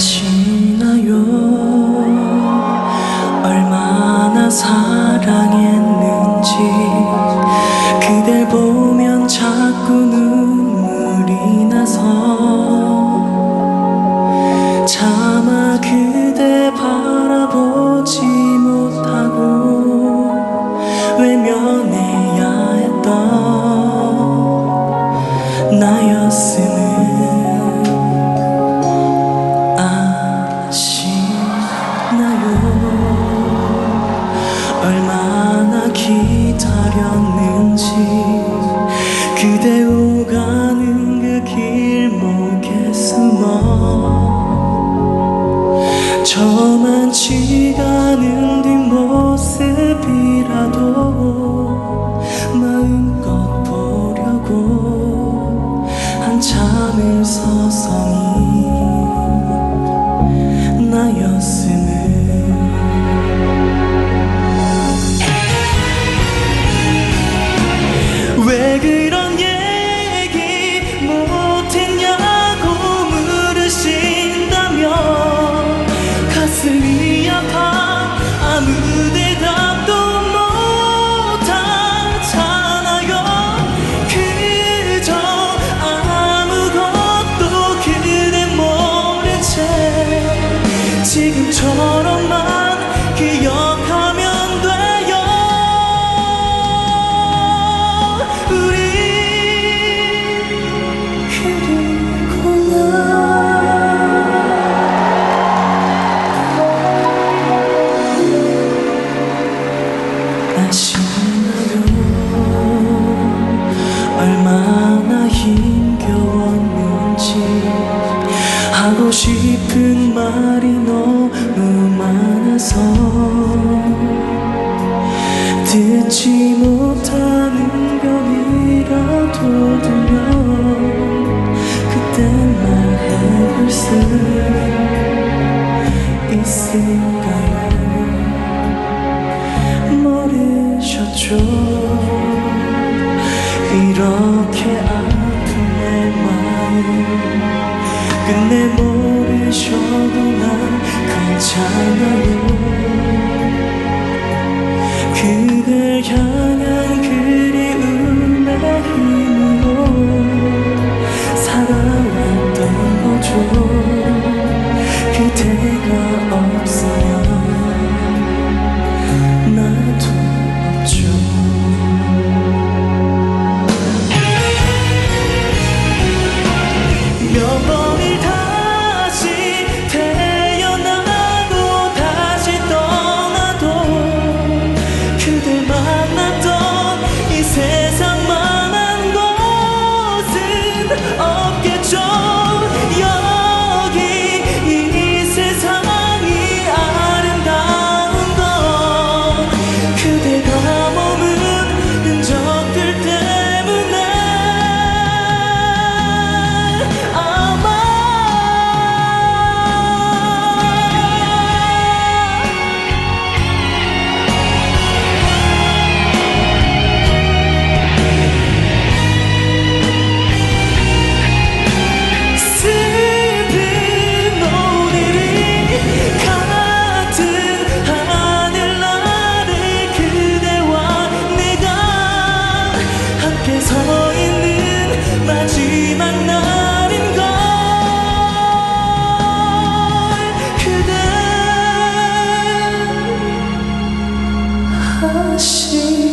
아시나요? 얼마나 사랑했는지 그댈 보면 자꾸 눈물이 나서 차마 그대 바라보지 못하고 외면해야 했던 지금처럼만 기억하면 돼요. 우리 그리고요 아시나요. 얼마나 힘겨웠는지 하고 싶은 같은 해볼 수 있을까요? 모르셨죠? 이렇게 아픈 내 마음 끝내 모르셔도 난 괜찮아요 心。